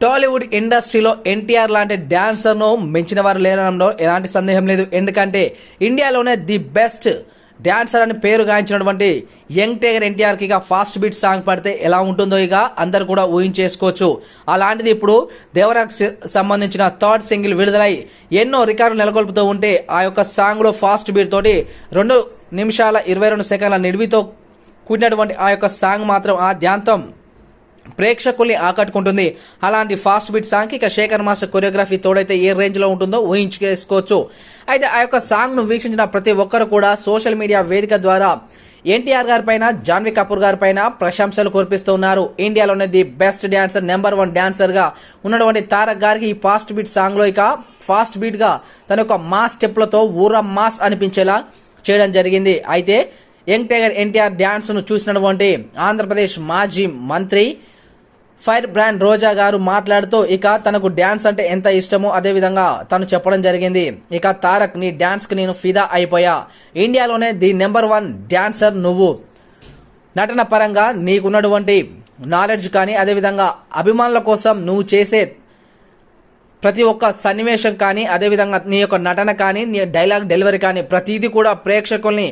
టాలీవుడ్ ఇండస్ట్రీలో ఎన్టీఆర్ లాంటి డాన్సర్ను మించిన వారు లేరనడంలో ఎలాంటి సందేహం లేదు. ఎందుకంటే ఇండియాలోనే ది బెస్ట్ డాన్సర్ అని పేరు గాయించినటువంటి యంగ్ టైగర్ ఎన్టీఆర్కి ఇక ఫాస్ట్ బీట్ సాంగ్ పడితే ఎలా ఉంటుందో ఇక అందరు కూడా ఊహించేసుకోవచ్చు. అలాంటిది ఇప్పుడు దేవరాకు సంబంధించిన థర్డ్ సింగిల్ విడుదలై ఎన్నో రికార్డులు నెలకొల్పుతూ ఉంటే ఆ యొక్క సాంగ్లో ఫాస్ట్ బీట్ తోటి రెండు నిమిషాల ఇరవై రెండు సెకండ్ల నిడివితో కూడినటువంటి ఆ యొక్క సాంగ్ మాత్రం ఆ ధ్యాంతం ప్రేక్షకుల్ని ఆకట్టుకుంటుంది. అలాంటి ఫాస్ట్ బీట్ సాంగ్ ఇక శేఖర్ మాస్టర్ కొరియోగ్రఫీ తోడైతే ఏ రేంజ్లో ఉంటుందో ఊహించుకేసుకోవచ్చు అయితే ఆ యొక్క సాంగ్ను వీక్షించిన ప్రతి ఒక్కరు కూడా సోషల్ మీడియా వేదిక ద్వారా ఎన్టీఆర్ గారి పైన జాన్వీ కపూర్ గారి పైన ప్రశంసలు కురిపిస్తున్నారు ఇండియాలోనే the best dancer number one డాన్సర్గా ఉన్నటువంటి తారక్ గారికి ఈ ఫాస్ట్ బీట్ సాంగ్లో ఇక ఫాస్ట్ బీట్గా తన యొక్క మాస్ స్టెప్లతో ఊర మాస్ అనిపించేలా చేయడం జరిగింది. అయితే యంగ్ టైగర్ ఎన్టీఆర్ డ్యాన్స్ను చూసినటువంటి ఆంధ్రప్రదేశ్ మాజీ మంత్రి ఫైర్ బ్రాండ్ రోజా గారు మాట్లాడుతూ ఇక తనకు డ్యాన్స్ అంటే ఎంత ఇష్టమో అదే విధంగా తను చెప్పడం జరిగింది. ఇక తారక్ నీ డ్యాన్స్కి నేను ఫిదా అయిపోయా. ఇండియాలోనే ది నెంబర్ వన్ డ్యాన్సర్ నువ్వు. నటన పరంగా నీకున్నటువంటి నాలెడ్జ్ కానీ అదేవిధంగా అభిమానుల కోసం నువ్వు చేసే ప్రతి ఒక్క సన్నివేశం కానీ అదేవిధంగా నీ యొక్క నటన కానీ నీ డైలాగ్ డెలివరీ కానీ ప్రతిదీ కూడా ప్రేక్షకుల్ని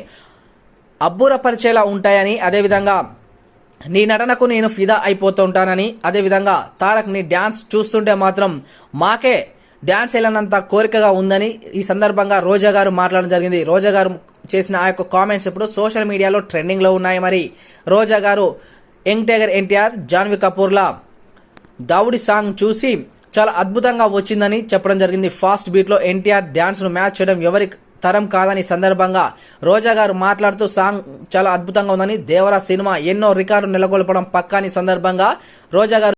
అబ్బురపరిచేలా ఉంటాయని అదేవిధంగా నీ నటనకు నేను ఫిదా అయిపోతుంటానని అదేవిధంగా తారక్ నీ డ్యాన్స్ చూస్తుంటే మాత్రం మాకే డ్యాన్స్ వెళ్ళనంత కోరికగా ఉందని ఈ సందర్భంగా రోజా గారు మాట్లాడడం జరిగింది. రోజా గారు చేసిన ఆ యొక్క కామెంట్స్ ఇప్పుడు సోషల్ మీడియాలో ట్రెండింగ్లో ఉన్నాయి మరి. రోజా గారు యంగ్ టైగర్ ఎన్టీఆర్ జాన్వి కపూర్లా దావుడి సాంగ్ చూసి చాలా అద్భుతంగా వచ్చిందని చెప్పడం జరిగింది. ఫాస్ట్ బీట్లో ఎన్టీఆర్ డ్యాన్స్ను మ్యాచ్ చేయడం ఎవరి తరం కాదని సందర్భంగా రోజా గారు మాట్లాడుతూ సాంగ్ చాలా అద్భుతంగా ఉందని దేవరా సినిమా ఎన్నో రికార్డు నెలకొల్పడం పక్కాని సందర్భంగా రోజా గారు